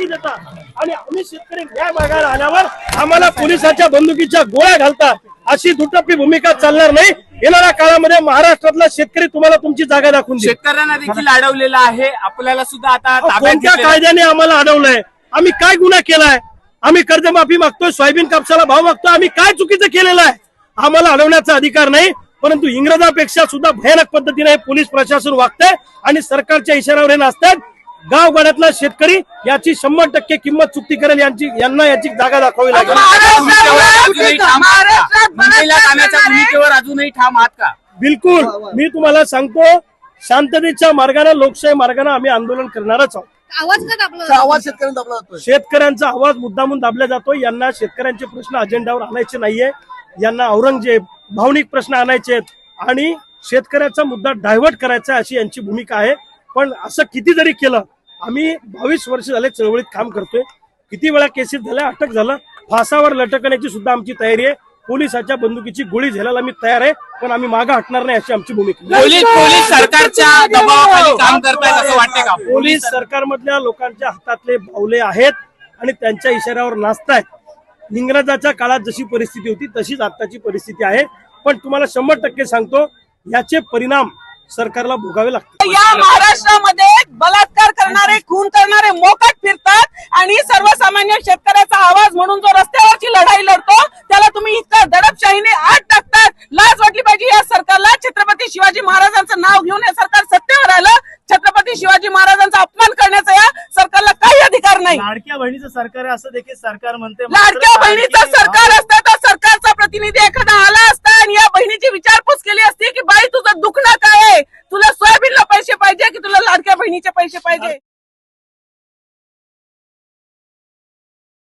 तुम्ही देता. आणि आम्ही शेतकरी न्याय मागायला आल्यावर आम्हाला पोलिसांच्या बंदुकीच्या गोळ्या घालतात. अशी दुटप्पी भूमिका चालणार नाही. येणाऱ्या काळामध्ये महाराष्ट्रातला शेतकरी तुम्हाला तुमची जागा दाखवून देईल. शेतकऱ्यांना देखील अडवलेलं आहे. आपल्याला सुद्धा आता अहो, ताब्यात कोणत्या घेतलेलं. कायद्याने आम्हाला अडवलंय? आम्ही काय गुन्हा केलाय? आम्ही कर्जमाफी मागतोय सोयाबीन कापसाला भाव मागतोय आम्ही काय चुकीचं केलेलं आहे? आम्हाला अडवण्याचा अधिकार नाही परंतु इंग्रजापेक्षा सुद्धा भयानक पद्धतीने हे पोलीस प्रशासन वागतंय आणि सरकारच्या इशाऱ्यावर हे नाचतात गावगाड्यातला शेतकरी याची शंभर टक्के किंमत चुकती करेल यांची यांना याची जागा दाखवावी लागेल. भूमिकेवर अजूनही ठाम आहात का? बिलकुल. मी तुम्हाला सांगतो शांततेच्या मार्गाने लोकशाही मार्गाने आम्ही आंदोलन करणारच आहोत. आवाज का दाबला आवाज शेतकऱ्यांना दाबला जातोय. शेतकऱ्यांचा आवाज मुद्दामून दाबला जातो यांना शेतकऱ्यांचे प्रश्न अजेंडावर आणायचे नाहीये. यांना औरंगजेब भावनिक प्रश्न आणायचे आहेत. आणि शेतकऱ्याचा मुद्दा डायव्हर्ट करायचा अशी यांची भूमिका आहे. पण असं किती जरी केलं आम्ही बावीस वर्ष झाले चळवळीत काम करतोय. किती वेळा केसेस झाल्या अटक झालं फासावर लटकण्याची सुद्धा आमची तयारी आहे. पोलिसाच्या बंदुकीची गोळी झेलायला आम्ही तयार आहे पण आम्ही मागे हटणार नाही अशी आमची भूमिका. पोलीस सरकारच्या दबावाखाली काम करतायत असं वाटतंय का? पोलीस सरकारमधल्या लोकांच्या हातातले बावले आहेत आणि त्यांच्या इशाऱ्यावर नाचतायत. इंग्रजाच्या काळात जशी परिस्थिती होती तशीच आताची परिस्थिती आहे. पण तुम्हाला शंभर टक्के सांगतो याचे परिणाम सरकारला भोगावे लागतात. या महाराष्ट्रामध्ये सर्वसामान्य शेतकऱ्याचा आवाज म्हणून जो रस्त्यावरची लढाई लढतो त्याला तुम्ही इतका दडपशाहीने आत टाकतात. लाज वाटली पाहिजे या सरकारला. छत्रपती शिवाजी महाराजांचं नाव घेऊन हे सरकार सत्तेवर आलं. छत्रपती शिवाजी महाराजांचा अपमान करण्याचा या सरकारला काही अधिकार नाही. लाडक्या बहिणीचं सरकार असं देखील सरकार म्हणते. लाडक्या बहिणीचं सरकार असतं तर सरकारचा प्रतिनिधी